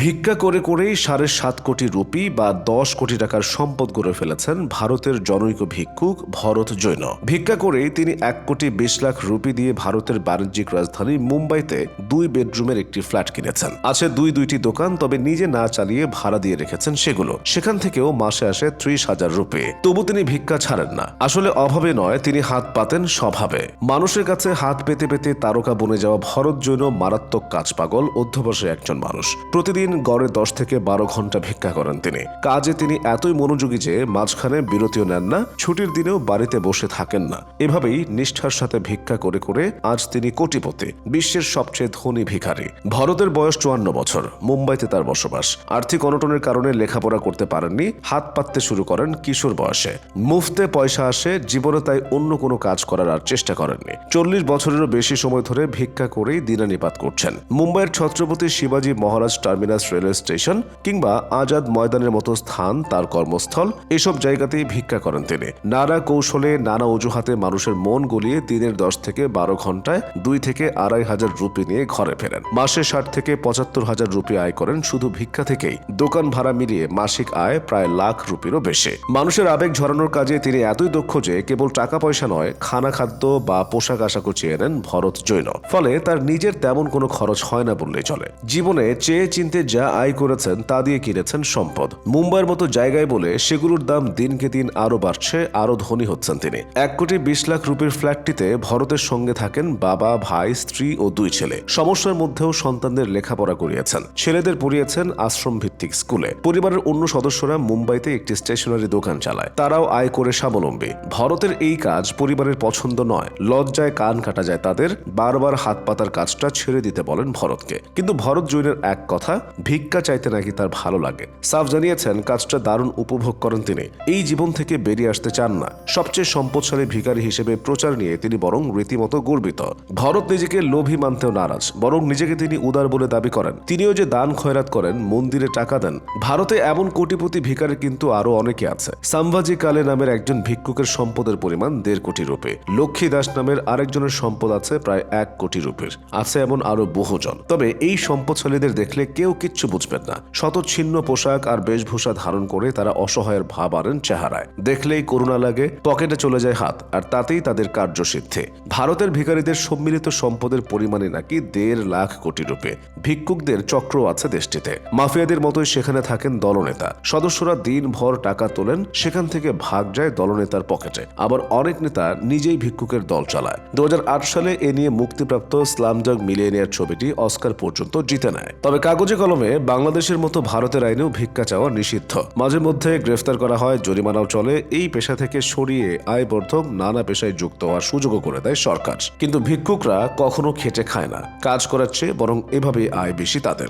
ভিক্ষা করে করেই সাড়ে সাত কোটি রুপি বা দশ কোটি টাকার সম্পদ গড়ে ফেলেছেন ভারতের জনৈক ভিক্ষুক ভরত জৈন। ভিক্ষা করেই তিনি এক কোটি বিশ লাখ রুপি দিয়ে ভারতের বাণিজ্যিক রাজধানী মুম্বাইতে দুই বেডরুমের একটি ফ্ল্যাট কিনেছেন। আছে দুই দুইটি দোকান, তবে নিজে না চালিয়ে ভাড়া দিয়ে রেখেছেন সেগুলো। সেখান থেকেও মাসে আসে ত্রিশ হাজার রুপি। তবু তিনি ভিক্ষা ছাড়েন না। আসলে অভাবে নয়, তিনি হাত পাতেন স্বভাবে। মানুষের কাছে হাত পেতে পেতে তারকা বনে যাওয়া ভরত জৈন মারাত্মক কাজ পাগল, অধ্যবসায়ী একজন মানুষ। প্রতিদিন গড়ে দশ থেকে বারো ঘণ্টা ভিক্ষা করেন তিনি। কাজে তিনি এতই মনোযোগী যে মাঝখানে বিরতিও নেন না, ছুটির দিনেও বাড়িতে বসে থাকেন না। এভাবেই নিষ্ঠার সাথে করে করে আজ তিনি কোটিপতি, বিশ্বের সবচেয়ে ধনী ভিখারি। ভরতের বয়স চুয়ান্ন বছর, মুম্বাইতে তার বসবাস। আর্থিক অনটনের কারণে লেখাপড়া করতে পারেননি, হাত পাততে শুরু করেন কিশোর বয়সে। মুফতে পয়সা আসে, জীবনে তাই অন্য কোনো কাজ করার আর চেষ্টা করেননি। চল্লিশ বছরেরও বেশি সময় ধরে ভিক্ষা করেই দিনানিপাত করছেন। মুম্বাইয়ের ছত্রপতি শিবাজী মহারাজ টার্মিনাস রেলওয়ে স্টেশন কিংবা আজাদ ময়দানের মতো স্থান, তার কর্মস্থল, এসব জায়গাতেই ভিক্ষা করেন তিনি। নানা কৌশলে, নানা অজুহাতে মানুষের মন গলিয়ে দিনের দশ থেকে বারো ঘন্টায় দুই থেকে আড়াই হাজার রুপি নিয়ে ঘরে ফেরেন। মাসে ষাট থেকে পঁচাত্তর হাজার রুপি আয় করেন শুধু ভিক্ষা থেকেই। দোকান ভাড়া মিলিয়ে মাসিক আয় প্রায় লাখ রুপিরও বেশি। মানুষের আবেগ ঝরানোর কাজে তিনি এতই দক্ষ যে কেবল টাকা পয়সা নয় খানা খাদ্য বা পোশাক আশাকও চেয়ে নেন ভরত জৈন। ফলে তার নিজের তেমন কোনো খরচ হয় না বললেই চলে। জীবনে চেয়ে চিনতে যা আয় করেছেন তা দিয়ে কিনেছেন সম্পদ। মুম্বাইয়ের মতো জায়গায় বলে সেগুলোর দাম দিনকে দিন আরও বাড়ছে আরও ধনী হচ্ছেন তিনি। এক কোটি বিশ লাখ রুপির ফ্ল্যাটটিতে ভরতের সঙ্গে থাকেন বাবা, ভাই, স্ত্রী ও দুই ছেলে। সমস্যার মধ্যেও সন্তানদের লেখাপড়া করিয়েছেন। ছেলেদের পড়িয়েছেন আশ্রম ভিত্তিক স্কুলে। পরিবারের অন্য সদস্যরা মুম্বাইতে একটি স্টেশনারি দোকান চালায়। তারাও আয় করে স্বাবলম্বী। ভরতের এই কাজ পরিবারের পছন্দ নয়। লজ্জায় কান কাটা যায় তাদের। বারবার হাত পাতার কাজটা ছেড়ে দিতে বলেন ভরতকে। কিন্তু ভরত জৈনের এক কথা, ভিক্ষা চাইতে নাকি তার ভালো লাগে। সাফ জানিয়েছেন, কাজটা দারুণ উপভোগ করেন তিনি। এই জীবন থেকে বেরিয়ে আসতে চান না। সবচেয়ে সম্পদশালী ভিখারি হিসেবে প্রচার নিয়ে তিনি বরং রীতিমতো গর্বিত। ভরত নিজেকে লোভী মানতেও নারাজ, বরং নিজেকে তিনি উদার বলে দাবি করেন। তিনিও যে দান খয়রাত করেন, মন্দিরে টাকা দেন। ভারতে এমন কোটিপতি ভিখারি কিন্তু আরও অনেকে আছে। সাম্ভাজি কালে নামের একজন ভিক্ষুকের সম্পদের পরিমাণ দেড় কোটি রুপি। লক্ষ্মী দাস নামের আরেকজনের সম্পদ আছে প্রায় এক কোটি রুপির। আছে এমন আরও বহুজন। তবে এই সম্পদশালীদের দেখলে কেউ কিচ্ছু বুঝবেন না। শত ছিন্ন পোশাক আর বেশভূষা ধারণ করে তারা অসহায়ের ভাব আনেন চেহারায়। দেখলেই করুণা লাগে, পকেটে চলে যায় হাত, আর তাতেই তাদের কার্যসিদ্ধি। ভারতের ভিখারীদের সম্মিলিত সম্পদের পরিমাণে নাকি দেড় লাখ কোটি রুপি। ভিক্ষুকদের চক্র আছে দেশটিতে। মাফিয়াদের মতোই সেখানে থাকেন দলনেতা। সদস্যরা দিনভর টাকা তোলেন, সেখান থেকে ভাগ যায় দলনেতার পকেটে। আবার অনেক নেতা নিজেই ভিক্ষুকের দল চালায়। দু হাজার আট সালে এ নিয়ে মুক্তিপ্রাপ্ত স্লামডগ মিলিয়নিয়ার ছবিটি অস্কার পর্যন্ত জিতে নেয়। তবে কাগজে কলমে বাংলাদেশের মতো ভারতের আইনেও ভিক্ষা চাওয়া নিষিদ্ধ। মাঝে মধ্যে গ্রেফতার করা হয়, জরিমানাও চলে। এই পেশা থেকে সরিয়ে আয়বর্ধক নানা পেশায় যুক্ত হওয়ার সুযোগও করে দেয় সরকার। কিন্তু ভিক্ষুকরা কখনো খেটে খায় না। কাজ করার চেয়ে বরং এভাবে আয় বেশি তাদের।